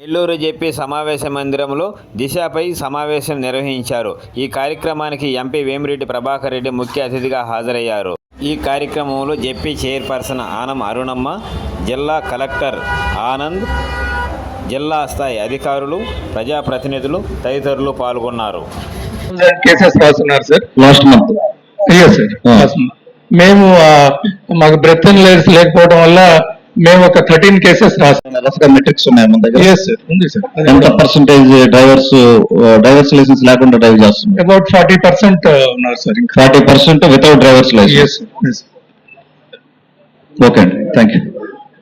నెల్లూరు జెపి సమావేశ మందిరంలో దిశపై సమావేశం నిర్వహించారు. ఈ కార్యక్రమానికి ఎంపీ వేమిరెడ్డి ప్రభాకర్ రెడ్డి ముఖ్య అతిథిగా హాజరయ్యారు. ఈ కార్యక్రమంలో జెపి చైర్పర్సన్ ఆనం అరుణమ్మ జిల్లా కలెక్టర్ ఆనంద్ జిల్లా స్థాయి అధికారులు ప్రజాప్రతినిధులు తదితరులు పాల్గొన్నారు. కేసెస్ రాస్తున్నారు సార్. Last month. అయ్యో సార్ రాస్తున్నారు. మేము మాకు బ్రెత్ లేకపోవడం వల్ల మేము ఒక థర్టీన్ కేసెస్గా మెట్రిక్స్ ఉన్నాయి మన దగ్గర? ఎస్ సార్ ఉంది సార్ ఎంత పర్సెంటేజ్ డ్రైవర్స్ డ్రైవర్స్ లైసెన్స్ లేకుండా డ్రైవ్ చేస్తున్నారు? అబౌట్ ఫార్టీ పర్సెంట్ ఉన్నారు సార్ ఇంకా. Forty percent without drivers licence yes okay అండి thank you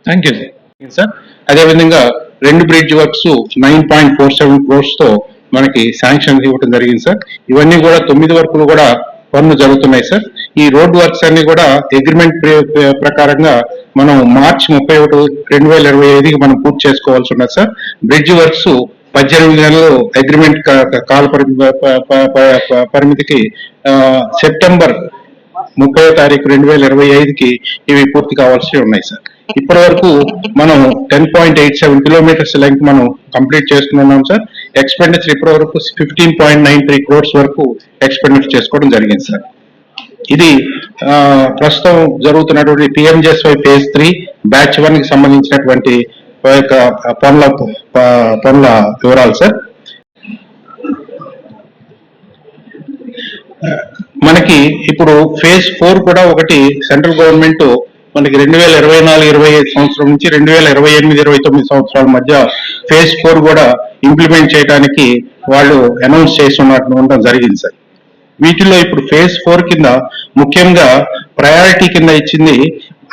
thank you sir sir అదేవిధంగా రెండు bridge works nine point four seven క్రోర్స్తో మనకి శాంక్షన్ ఇవ్వడం జరిగింది సార్ ఇవన్నీ కూడా తొమ్మిది వర్కులు కూడా పనులు జరుగుతున్నాయి సార్ ఈ రోడ్ వర్క్స్ అన్ని కూడా అగ్రిమెంట్ ప్రకారంగా మనం మార్చ్ ముప్పై ఒకటి రెండు వేల ఇరవై ఐదుకి మనం పూర్తి చేసుకోవాల్సి ఉన్నది సార్ బ్రిడ్జ్ వర్క్స్ పద్దెనిమిది నెలలు అగ్రిమెంట్ కాల పరిమితికి సెప్టెంబర్ ముప్పై తారీఖు రెండు వేల ఇరవై ఐదుకి ఇవి పూర్తి కావాల్సి ఉన్నాయి సార్ ఇప్పటి వరకు మనం ten point eight seven kilometres length మనం కంప్లీట్ చేస్తున్నాం సార్ ఎక్స్పెండిచర్ ఇప్పటి వరకు fifteen point nine three crores వరకు ఎక్స్పెరిమెంట్ చేసుకోవడం జరిగింది సార్. ఇది ప్రస్తుతం జరుగుతున్నటువంటి పిఎంజెస్వై ఫేజ్ త్రీ బ్యాచ్ వన్కి సంబంధించినటువంటి యొక్క పనుల ప- పనుల వివరాలు సార్. మనకి ఇప్పుడు ఫేజ్ ఫోర్ కూడా ఒకటి సెంట్రల్ గవర్నమెంట్ మనకి రెండు వేల ఇరవై నాలుగు ఇరవై ఐదు సంవత్సరం నుంచి రెండు వేల ఇరవై ఎనిమిది ఇరవై తొమ్మిది సంవత్సరాల మధ్య ఫేజ్ ఫోర్ కూడా ఇంప్లిమెంట్ చేయడానికి వాళ్ళు అనౌన్స్ చేసి ఉన్నట్టు ఉండడం జరిగింది సార్. వీటిలో ఇప్పుడు ఫేజ్ ఫోర్ కింద ముఖ్యంగా ప్రయారిటీ కింద ఇచ్చింది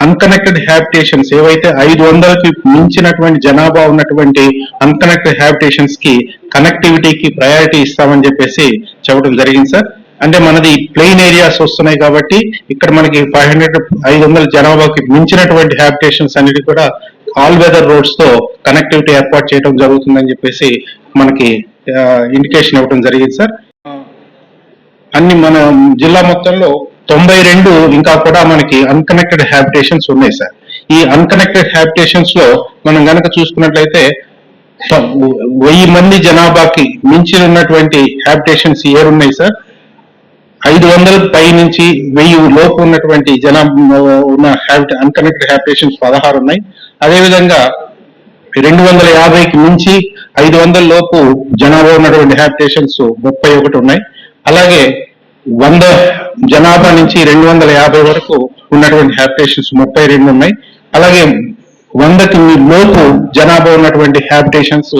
అన్కనెక్టెడ్ హ్యాబిటేషన్స్. ఏవైతే ఐదు వందలకి మించినటువంటి జనాభా ఉన్నటువంటి అన్కనెక్టెడ్ హ్యాబిటేషన్స్కి కనెక్టివిటీకి ప్రయారిటీ ఇస్తామని చెప్పేసి చెప్పడం జరిగింది సార్. అంటే మనది ప్లెయిన్ ఏరియాస్ వస్తున్నాయి కాబట్టి ఇక్కడ మనకి ఫైవ్ హండ్రెడ్ ఐదు వందల జనాభాకి మించినటువంటి హ్యాబిటేషన్స్ అన్నిటి కూడా ఆల్ వెదర్ రోడ్స్తో కనెక్టివిటీ ఏర్పాటు చేయడం జరుగుతుందని చెప్పేసి మనకి ఇండికేషన్ ఇవ్వడం జరిగింది సార్. అన్ని మన జిల్లా మొత్తంలో తొంభై రెండు ఇంకా కూడా మనకి అన్కనెక్టెడ్ హ్యాబిటేషన్స్ ఉన్నాయి సార్. ఈ అన్కనెక్టెడ్ హ్యాబిటేషన్స్లో మనం గనక చూసుకున్నట్లయితే వెయ్యి మంది జనాభాకి మించి ఉన్నటువంటి హ్యాబిటేషన్స్ ఏరు ఉన్నాయి సార్. ఐదు వందల పై నుంచి వెయ్యి లోపు ఉన్నటువంటి జనాభా ఉన్న హ్యాబిట్ అన్కనెక్టెడ్ హ్యాబిటేషన్స్ పదహారు ఉన్నాయి. అదేవిధంగా రెండు వందల యాభైకి మించి ఐదు వందల లోపు జనాభా ఉన్నటువంటి హ్యాబిటేషన్స్ ముప్పై ఒకటి ఉన్నాయి. అలాగే వంద జనాభా నుంచి రెండు వందల యాభై వరకు ఉన్నటువంటి హ్యాబిటేషన్స్ ముప్పై రెండు ఉన్నాయి. అలాగే వందకి లోపు జనాభా ఉన్నటువంటి హ్యాబిటేషన్స్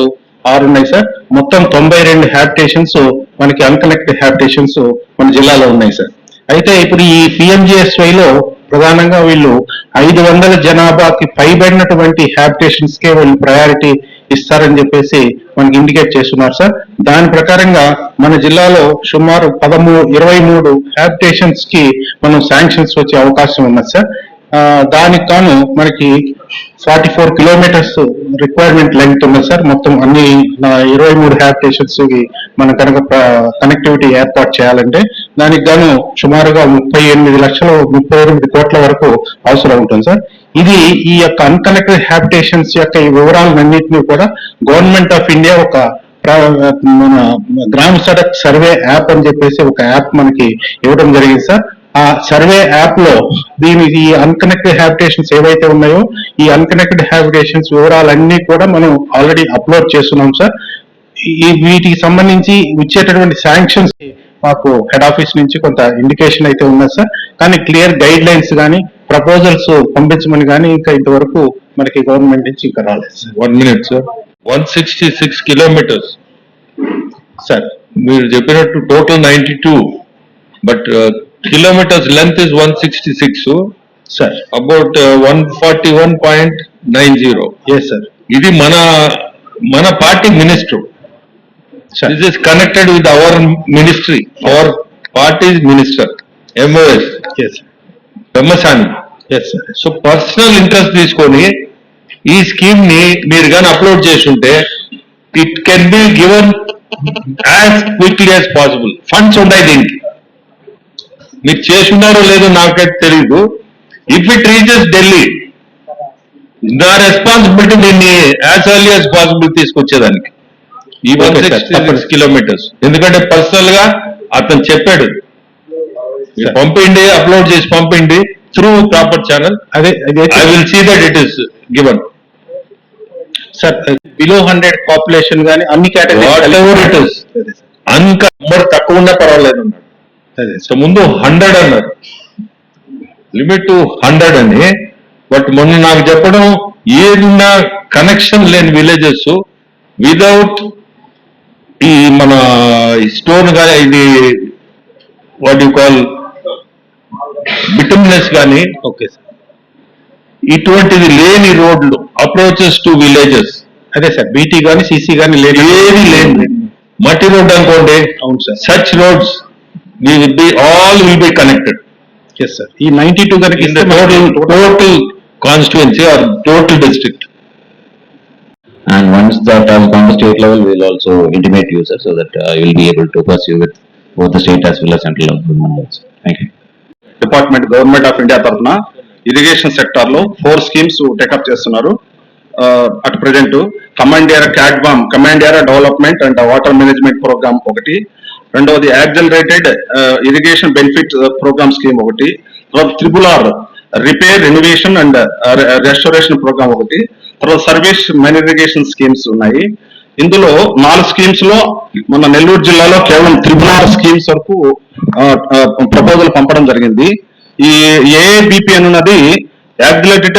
ఆరు ఉన్నాయి సార్. మొత్తం తొంభై రెండు హ్యాబిటేషన్స్ మనకి అన్కనెక్టెడ్ హ్యాబిటేషన్స్ మన జిల్లాలో ఉన్నాయి సార్. అయితే ఇప్పుడు ఈ పిఎంజిఎస్వైలో ప్రధానంగా వీళ్ళు ఐదు వందల జనాభాకి పైబడినటువంటి హ్యాబిటేషన్స్ కే వాళ్ళు ప్రయారిటీ ఇస్తారని చెప్పేసి మనకి ఇండికేట్ చేస్తున్నారు సార్. దాని ప్రకారంగా మన జిల్లాలో సుమారు పదమూడు ఇరవై మూడు హ్యాబిటేషన్స్కి మనం శాంక్షన్స్ వచ్చే అవకాశం ఉన్నది సార్. దానికి కాను మనకి forty four kilometres requirement length ఉన్నది సార్. మొత్తం అన్ని ఇరవై మూడు హ్యాబ్ స్టేషన్స్ మనం కనుక కనెక్టివిటీ ఏర్పాటు చేయాలంటే దానికి గాను సుమారుగా ముప్పై ఎనిమిది లక్షల ముప్పై ఎనిమిది కోట్ల వరకు అవసరం ఉంటుంది సార్. ఇది ఈ యొక్క అన్కనెక్టెడ్ హ్యాబిటేషన్స్ యొక్క ఈ వివరాలన్నింటినీ కూడా గవర్నమెంట్ ఆఫ్ ఇండియా ఒక మన గ్రామ సడక్ సర్వే యాప్ అని చెప్పేసి ఒక యాప్ మనకి ఇవ్వడం జరిగింది సార్. ఆ సర్వే యాప్లో దీని ఈ అన్కనెక్టెడ్ హ్యాబిటేషన్స్ ఏవైతే ఉన్నాయో ఈ అన్కనెక్టెడ్ హ్యాబిటేషన్స్ వివరాలన్నీ కూడా మనం ఆల్రెడీ అప్లోడ్ చేస్తున్నాం సార్ ఈ వీటికి సంబంధించి ఇచ్చేటటువంటి శాంక్షన్స్ మాకు హెడ్ ఆఫీస్ నుంచి కొంత ఇండికేషన్ అయితే ఉన్నది సార్ కానీ క్లియర్ గైడ్ లైన్స్ కానీ ప్రపోజల్స్ పంపించమని కానీ ఇంకా ఇంతవరకు మనకి గవర్నమెంట్ నుంచి ఇంకా రాలేదు sir one minute sir one sixty six kilometres sir మీరు చెప్పినట్టు total ninety two but kilometres length is one sixty six. Sir. About one forty one point nine zero. Yes sir ఇది మన మన party minister. Sir this is connected with our ministry our party minister MOS S Brahmasani yes sir so personal interest తీసుకొని ఈ స్కీమ్ని మీరు కానీ upload చేస్తుంటే it can be given as quickly as possible funds ఉన్నాయి దీనికి. మీరు చేసున్నారో లేదో నాకైతే తెలీదు ఇఫ్ ఇట్ రీచెస్ ఢిల్లీ నా రెస్పాన్సిబిలిటీ దీన్ని యాజ్ ఎర్లీ యాజ్ పాసిబుల్ తీసుకొచ్చేదానికి ఈ వన్. సిక్స్ కిలోమీటర్స్ ఎందుకంటే పర్సనల్గా అతను చెప్పాడు పంపిండి అప్లోడ్ చేసి పంపిండి త్రూ ప్రాపర్ ఛానల్ అదే I will see that it is given sir below hundred population గానీ అన్ని కేటగిరీ నెంబర్ తక్కువ ఉన్నా పర్వాలేదు సో ముందు హండ్రెడ్ అన్నారు. లిమిట్ టు హండ్రెడ్ అని. బట్ మొన్న నాకు చెప్పడం ఏదన్నా కనెక్షన్ లేని విలేజెస్ వితౌట్ ఈ మన స్టోన్ కానీ ఇది వాట్ యు కాల్ బిటమ్నెస్ కానీ ఓకే సార్ ఇటువంటిది లేని రోడ్లు అప్రోచెస్ టు విలేజెస్ అదే సార్ బీటీ గానీ సీసీ గానీ లేదు ఏది లేని మట్టి రోడ్ అనుకోండి. అవును sir such roads will be all will be connected yes sir ఈ నైన్టీ టూ కనుక the total, total constituency or total district. And once that has gone to state level, we'll also intimate you, sir, so that uh, you'll be able to pursue with both the state as well as central government also. Thank you. Department government of India తరఫున irrigation సెక్టార్లో four schemes take up చేస్తున్నారు at present command area క్యాడ్బామ్ command area development and water management programme ఒకటి రెండవది accelerated irrigation benefit programme scheme ఒకటి. తర్వాత triple R repair renovation and restoration programme ఒకటి. తర్వాత service men irrigation schemes ఉన్నాయి. ఇందులో నాలుగు స్కీమ్స్లో మన నెల్లూరు జిల్లాలో కేవలం త్రిబుల్ ఆర్ స్కీమ్స్ వరకు uh, uh, ప్రపోజల్ పంపడం జరిగింది. ఈ AABP అనున్నది accelerated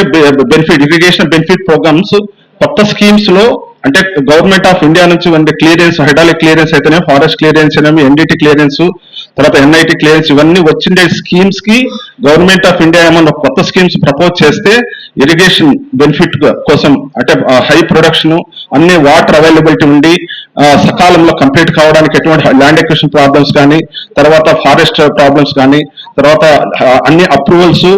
benefit irrigation benefit programmes కొత్త స్కీమ్స్లో అంటే గవర్నమెంట్ ఆఫ్ ఇండియా నుంచి వండే క్లియరెన్స్ హైడాలిక్ క్లియరెన్స్ అయితేనే ఫారెస్ట్ క్లియరెన్స్ అయినా ఎన్డిటి క్లియరెన్స్ తర్వాత ఎన్ఐటి క్లియరెన్స్ ఇవన్నీ వచ్చిండే స్కీమ్స్కి గవర్నమెంట్ ఆఫ్ ఇండియా ఏమన్నా కొత్త స్కీమ్స్ ప్రపోజ్ చేస్తే ఇరిగేషన్ బెనిఫిట్ కోసం అంటే హై ప్రొడక్షన్ అన్ని వాటర్ అవైలబిలిటీ ఉండి సకాలంలో కంప్లీట్ కావడానికి ఎటువంటి ల్యాండ్ ఎక్విషన్ ప్రాబ్లమ్స్ కానీ తర్వాత ఫారెస్ట్ ప్రాబ్లమ్స్ కానీ తర్వాత అన్ని అప్రూవల్స్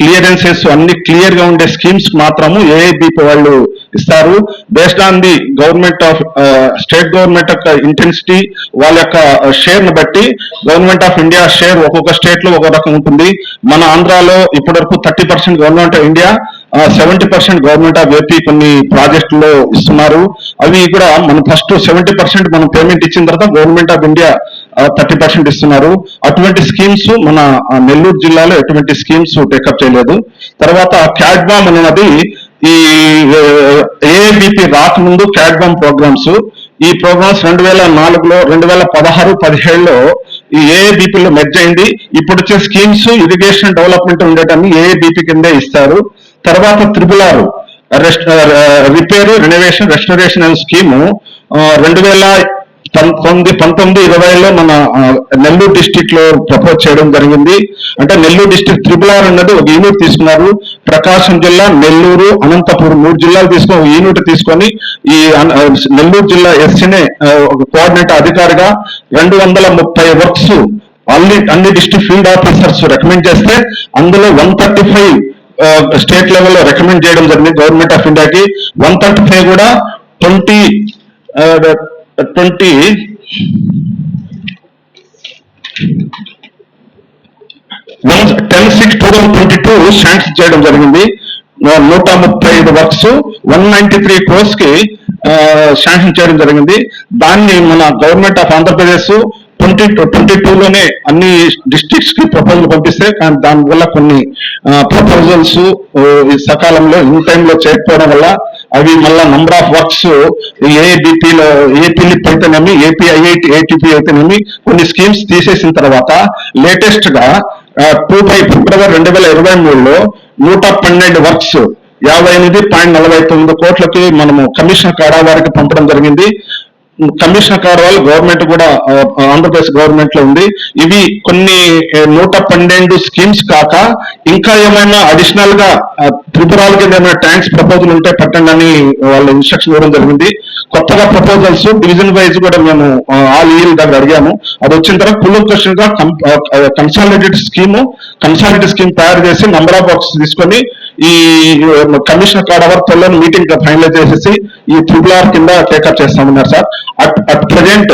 క్లియరెన్సెస్ అన్ని క్లియర్గా ఉండే స్కీమ్స్ మాత్రము ఏఐబిపి వాళ్ళు ఇస్తారు. Based on the government of state government యొక్క ఇంటెన్సిటీ వాళ్ళ యొక్క షేర్ను బట్టి గవర్నమెంట్ ఆఫ్ ఇండియా షేర్ ఒక్కొక్క స్టేట్లో ఒక రకం ఉంటుంది. మన ఆంధ్రాలో ఇప్పటివరకు thirty percent government of India seventy percent government of AP కొన్ని ప్రాజెక్టుల్లో ఇస్తున్నారు. అవి కూడా మనం ఫస్ట్ సెవెంటీ పర్సెంట్ మనం పేమెంట్ ఇచ్చిన తర్వాత government of India thirty percent ఇస్తున్నారు. అటువంటి స్కీమ్స్ మన నెల్లూరు జిల్లాలో ఎటువంటి స్కీమ్స్ టేకప్ చేయలేదు. తర్వాత క్యాడ్బామ్ అనేది ఈ ఏఏబిపి రాకముందు క్యాడ్బామ్ ప్రోగ్రామ్స్. ఈ ప్రోగ్రామ్స్ రెండు వేల నాలుగులో రెండు వేల పదహారు పదిహేడులో ఈ ఏఏబిపిలో మెర్జ్ అయింది. ఇప్పుడు వచ్చే స్కీమ్స్ ఇరిగేషన్ డెవలప్మెంట్ ఉండేటన్ని ఏఏబిపి కిందే ఇస్తారు. తర్వాత triple R repair renovation restoration అనే స్కీము రెండు వేల పంతొమ్మిది పంతొమ్మిది ఇరవైలో మన నెల్లూరు డిస్టిక్లో ప్రపోజ్ చేయడం జరిగింది. అంటే నెల్లూరు డిస్టిక్ త్రిపుల్ ఆర్ అన్నది ఒక యూనిట్ తీసుకున్నారు. ప్రకాశం జిల్లా నెల్లూరు అనంతపురం మూడు జిల్లాలు తీసుకొని ఒక యూనిట్ తీసుకొని ఈ నెల్లూరు జిల్లా ఎస్సీనే ఒక కోఆర్డినేటర్ అధికారిగా రెండు వందల ముప్పై వర్క్స్ అన్ని అన్ని డిస్ట్రిక్ట్ ఫీల్డ్ ఆఫీసర్స్ రికమెండ్ చేస్తే అందులో వన్ థర్టీ ఫైవ్ స్టేట్ లెవెల్లో రికమెండ్ చేయడం జరిగింది గవర్నమెంట్ ఆఫ్ ఇండియాకి. వన్ థర్టీ ఫైవ్ కూడా twenty twenty. Ten six two thousand twenty two sanction చేయడం జరిగింది. నూట ముప్పై ఐదు వర్క్స్ వన్ నైన్టీ త్రీ క్రోర్స్కి శాంక్షన్ చేయడం జరిగింది. దాన్ని మన government of Andhra Pradesh twenty twenty two లోనే అన్ని డిస్ట్రిక్ట్స్కి ప్రపోజల్ పంపిస్తే కానీ దానివల్ల కొన్ని ప్రపోజల్స్ సకాలంలో ఇన్ టైంలో చేయకపోవడం వల్ల అవి మళ్ళా నంబర్ ఆఫ్ వర్క్స్ ఏబిపిలో ఏపీలిప్ అయితేనేమి ఏపీ ఐఐటి ఏటీపీ అయితేనేమి కొన్ని స్కీమ్స్ తీసేసిన తర్వాత లేటెస్ట్గా టూ బై ఫిబ్రవరి రెండు వేల ఇరవై మూడులో నూట పన్నెండు వర్క్స్ యాభై ఎనిమిది పాయింట్ నలభై తొమ్మిది కోట్లకి మనము కమిషన్ కాడా వారికి పంపడం జరిగింది. కమిషన్ కార్డు వాళ్ళు గవర్నమెంట్ కూడా ఆంధ్రప్రదేశ్ గవర్నమెంట్లో ఉంది. ఇవి కొన్ని నూట పన్నెండు స్కీమ్స్ కాక ఇంకా ఏమైనా అడిషనల్గా త్రిపురాల కింద ఏమైనా ట్యాంక్స్ ప్రపోజల్ ఉంటే పెట్టండి అని వాళ్ళు ఇన్స్ట్రక్షన్ ఇవ్వడం జరిగింది. కొత్తగా ప్రపోజల్స్ డివిజన్ వైజ్ కూడా మేము ఆల్ ఇయర్ దగ్గర అడిగాము. అది వచ్చిన తర్వాత కులం గా కన్సాలిడేటెడ్ స్కీమ్ కన్సాలిడేటెడ్ స్కీమ్ తయారు చేసి నంబర్ ఆఫ్ బాక్స్ తీసుకొని ఈ కమిషనర్ కార్డ్ అవర్ త్వరలో మీటింగ్ ఫైనలైజ్ చేసేసి ఈ త్రిబుల్ ఆర్ కింద టేకప్ చేస్తామన్నారు sir. At at present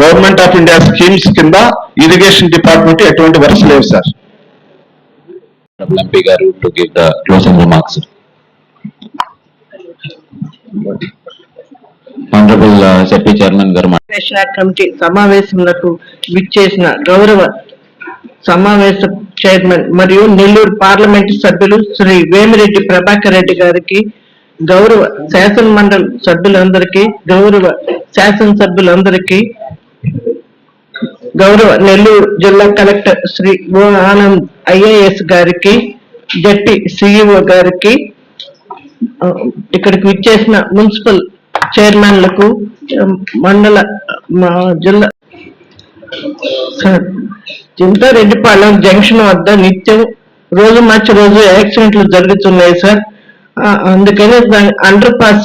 government of India schemes కింద ఇరిగేషన్ డిపార్ట్మెంట్ ఎటువంటి వర్క్స్ లేవు sir. Garu to give the closing remarks. Honorable uh, Sepi Chairman గారు కమిటీ సమావేశములకు విచ్చేసిన గౌరవ సమావేశ చైర్మన్ మరియు నెల్లూరు పార్లమెంటు సభ్యులు శ్రీ వేమిరెడ్డి ప్రభాకర్ రెడ్డి గారికి గౌరవ శాసన మండలి సభ్యులందరికీ గౌరవ శాసనసభ్యులందరికీ గౌరవ నెల్లూరు జిల్లా collector Shri O Anand IAS గారికి జట్టి సిఇఓ గారికి ఇక్కడికి విచ్చేసిన మున్సిపల్ చైర్మన్లకు మండల జిల్లా చింతారెడ్డిపాలెం జంక్షన్ వద్ద నిత్యం రోజు మార్చి రోజు యాక్సిడెంట్లు జరుగుతున్నాయి సార్. అందుకని దాని అండర్ పాస్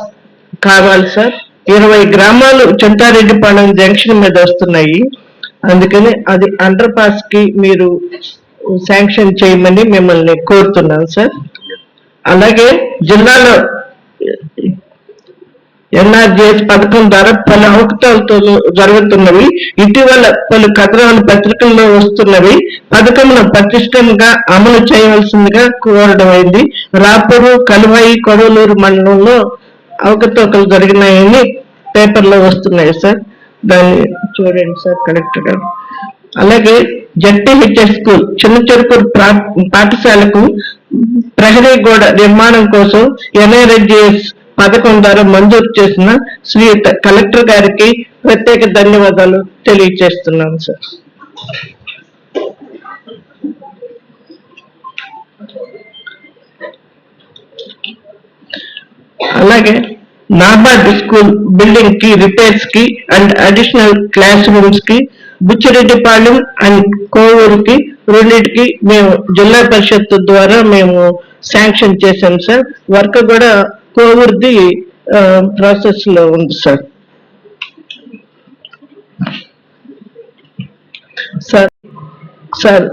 కావాలి సార్. ఇరవై గ్రామాలు చింతారెడ్డిపాలెం జంక్షన్ మీద వస్తున్నాయి. అందుకని అది అండర్ పాస్కి మీరు శాంక్షన్ చేయమని మిమ్మల్ని కోరుతున్నాను సార్. అలాగే జిల్లాలో ఎన్ఆర్జీఎస్ పథకం ద్వారా పలు అవకతవకలు జరుగుతున్నవి. ఇటీవల పలు కథనాలు పత్రికల్లో వస్తున్నవి. పథకంను పటిష్టంగా అమలు చేయవలసిందిగా కోరడం అయింది. రాపూరు కలువాయి కొడవలూరు మండలంలో అవకతవకలు జరిగినాయని పేపర్లో వస్తున్నాయి సార్. దాన్ని చూడండి సార్ కలెక్టర్ గారు. అలాగే జడ్పీహెచ్ఎస్ స్కూల్ చిన్న చెరుకూరు ప్రా- పాఠశాలకు ప్రహరీ గోడ నిర్మాణం కోసం ఎన్ఆర్ఎడ్జిఎస్ పథకం ద్వారా మంజూరు చేసిన శ్రీ కలెక్టర్ గారికి ప్రత్యేక ధన్యవాదాలు తెలియజేస్తున్నాను సార్. అలాగే నాబార్డ్ స్కూల్ బిల్డింగ్కి రిపేర్స్కి అండ్ అడిషనల్ క్లాస్ రూమ్స్కి బుచ్చిరెడ్డిపాలెం అండ్ కోవూరుకి రెండింటికి మేము జిల్లా పరిషత్ ద్వారా మేము శాంక్షన్ చేశాం సార్. వర్క్ కూడా కోవూరుది ప్రాసెస్లో ఉంది సార్. సార్ సార్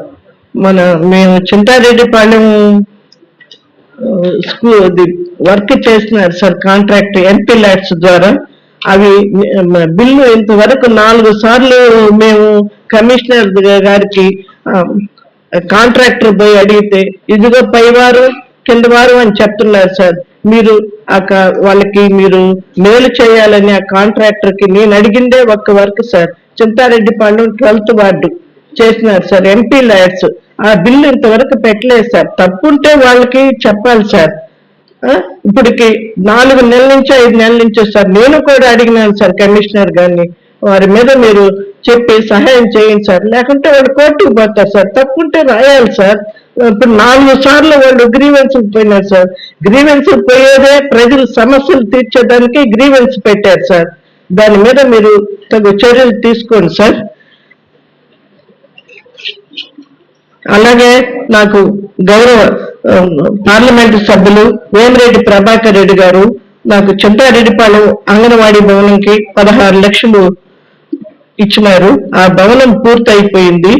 మన మేము చింతారెడ్డిపాలెం స్కూల్ వర్క్ చేస్తున్నారు సార్ కాంట్రాక్ట్ ఎంపీ ల్యాడ్స్ ద్వారా. అవి బిల్లు ఇంతవరకు నాలుగు సార్లు మేము కమిషనర్ గారికి కాంట్రాక్టర్ పోయి అడిగితే ఇదిగో పైవారు కింద వారు అని చెప్తున్నారు సార్. మీరు ఆ వాళ్ళకి మీరు మేలు చేయాలని ఆ కాంట్రాక్టర్కి నేను అడిగిందే ఒక్క work sir. Chintareddy Chintareddypalem twelfth ward చేసినారు సార్ ఎంపీ ల్యాడ్స్ ఆ బిల్లు ఇంతవరకు పెట్టలేదు సార్. తప్పుంటే వాళ్ళకి చెప్పాలి సార్. ఇప్పటికి నాలుగు నెలల నుంచి ఐదు నెలల నుంచి సార్ నేను కూడా అడిగినాను సార్ కమిషనర్ గారిని. వారి మీద మీరు చెప్పి సహాయం చేయండి సార్. లేకుంటే వాడు కోర్టుకు పోతారు సార్. తప్పుంటే రాయాలి సార్. ఇప్పుడు నాలుగు సార్లు వాళ్ళు గ్రీవెన్స్ పోయినారు సార్. గ్రీవెన్స్ పోయేదే ప్రజల సమస్యలు తీర్చడానికి గ్రీవెన్స్ పెట్టారు సార్. దాని మీద మీరు తగు చర్యలు తీసుకోండి సార్. అలాగే నాకు గౌరవ పార్లమెంట్ పార్లమెంటు సభ్యులు వేమిరెడ్డి ప్రభాకర్ రెడ్డి గారు నాకు చింతారెడ్డిపాలెం అంగన్వాడీ భవనంకి పదహారు లక్షలు ఇచ్చినారు. ఆ భవనం పూర్తయిపోయింది.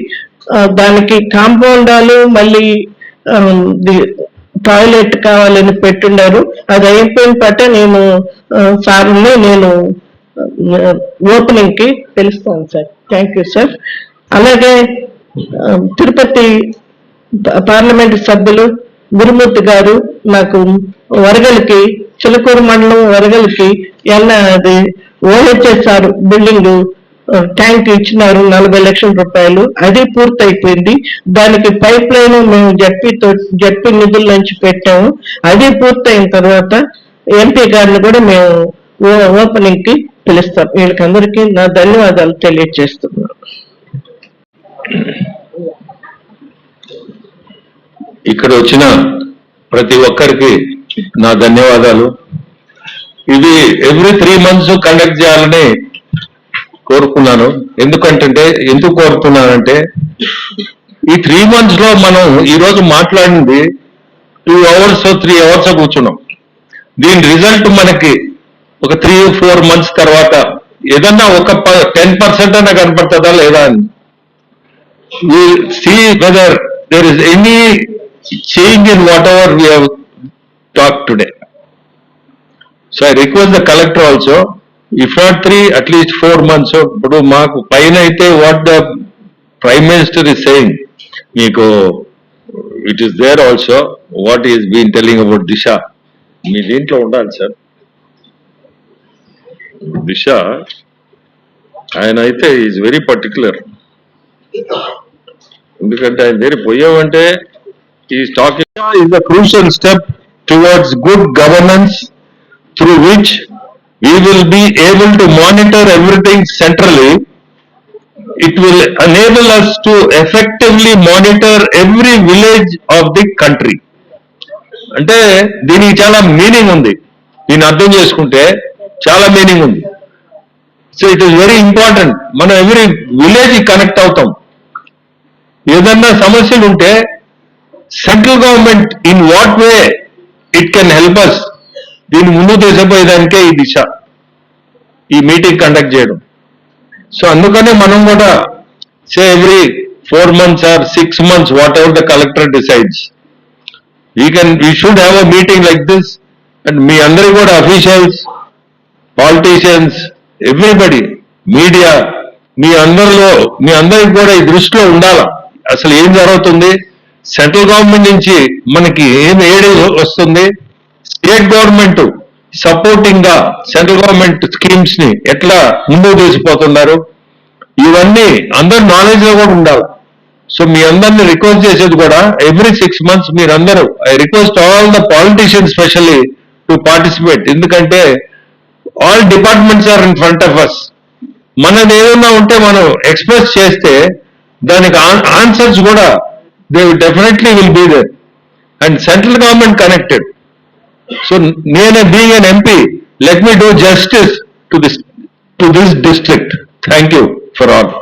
దానికి కాంపౌండాలు మళ్ళీ టాయిలెట్ కావాలని పెట్టున్నారు అది అయిపోయిన పట్ట నేను సార్ని నేను ఓపెనింగ్కి తెలుస్తాను సార్. Thank you sir. అలాగే తిరుపతి పార్లమెంట్ సభ్యులు గురుమూర్తి గారు నాకు వరగలికి చిలకూరు మండలం వరగలికి ఎన్న అది ఓహెచ్ఎస్ఆర్ బిల్డింగ్ ట్యాంక్ ఇచ్చినారు నలభై లక్షల రూపాయలు. అది పూర్తయిపోయింది. దానికి పైప్ లైన్ మేము జడ్పీతో జడ్పీ నిధుల నుంచి పెట్టాము. అది పూర్తయిన తర్వాత ఎంపీ గారిని కూడా మేము ఓ- ఓపెనింగ్కి పిలుస్తాం. వీళ్ళకందరికీ నా ధన్యవాదాలు తెలియజేస్తున్నాను. ఇక్కడ వచ్చిన ప్రతి ఒక్కరికి నా ధన్యవాదాలు. ఇది ఎవ్రీ త్రీ మంత్స్ కండక్ట్ చేయాలని కోరుకున్నాను. ఎందుకంటే ఎందుకు కోరుతున్నానంటే ఈ త్రీ మంత్స్లో మనం ఈ రోజు మాట్లాడింది టూ అవర్స్ త్రీ అవర్స్ కూర్చున్నాం. దీని రిజల్ట్ మనకి ఒక త్రీ ఫోర్ మంత్స్ తర్వాత ఏదన్నా ఒక టెన్ పర్సెంట్ అన్నా కనపడుతుందా లేదా అని. We see whether there is any change in whatever we have talked today. So I request the collector also, if not three at least four months ఇప్పుడు మాకు పైన అయితే what the prime minister is saying మీకు it is there also what is been telling about Disha మీ దీంట్లో ఉండాలి sir. దిశ ఆయన అయితే is very particular ఎందుకంటే ఆయన దగ్గర పోయామంటే ఈ stock is a crucial step towards good governance through which we will be able to monitor everything centrally. It will enable us to effectively monitor every village of the country. అంటే దీనికి చాలా meaning ఉంది దీన్ని అర్థం చేసుకుంటే చాలా meaning ఉంది so it is very important మనం ఎవ్రీ విలేజ్ కనెక్ట్ అవుతాం ఏదన్నా సమస్యలు ఉంటే central government in what way it can help us దీన్ని ముందు తీసుకుపోయేదానికే ఈ దిశ ఈ మీటింగ్ కండక్ట్ చేయడం. సో అందుకనే మనం కూడా say every four months or six months whatever the collector decides we can we should have a meeting like this and మీ అందరి కూడా అఫీషియల్స్ పాలిటీషియన్స్ ఎవ్రీబడి మీడియా మీ అందరిలో మీ అందరికి కూడా ఈ దృష్టిలో ఉండాల? అసలు ఏం జరుగుతుంది? సెంట్రల్ గవర్నమెంట్ నుంచి మనకి ఏం ఏడు వస్తుంది? స్టేట్ గవర్నమెంట్ సపోర్టింగ్గా సెంట్రల్ గవర్నమెంట్ స్కీమ్స్ని ఎట్లా ముందుకు తీసుకుపోతున్నారు? ఇవన్నీ అందరు నాలెడ్జ్లో కూడా ఉండాలి సో మీ అందరిని రిక్వెస్ట్ చేసేది కూడా ఎవ్రీ సిక్స్ మంత్స్ మీరందరూ I request all the politician specially to participate ఎందుకంటే all departments are in front of us మనది ఏదన్నా ఉంటే మనం ఎక్స్ప్రెస్ చేస్తే దానికి ఆన్సర్స్ కూడా they definitely will be there and central government connected So Nene being an MP, let me do justice to this to this district. Thank you for all.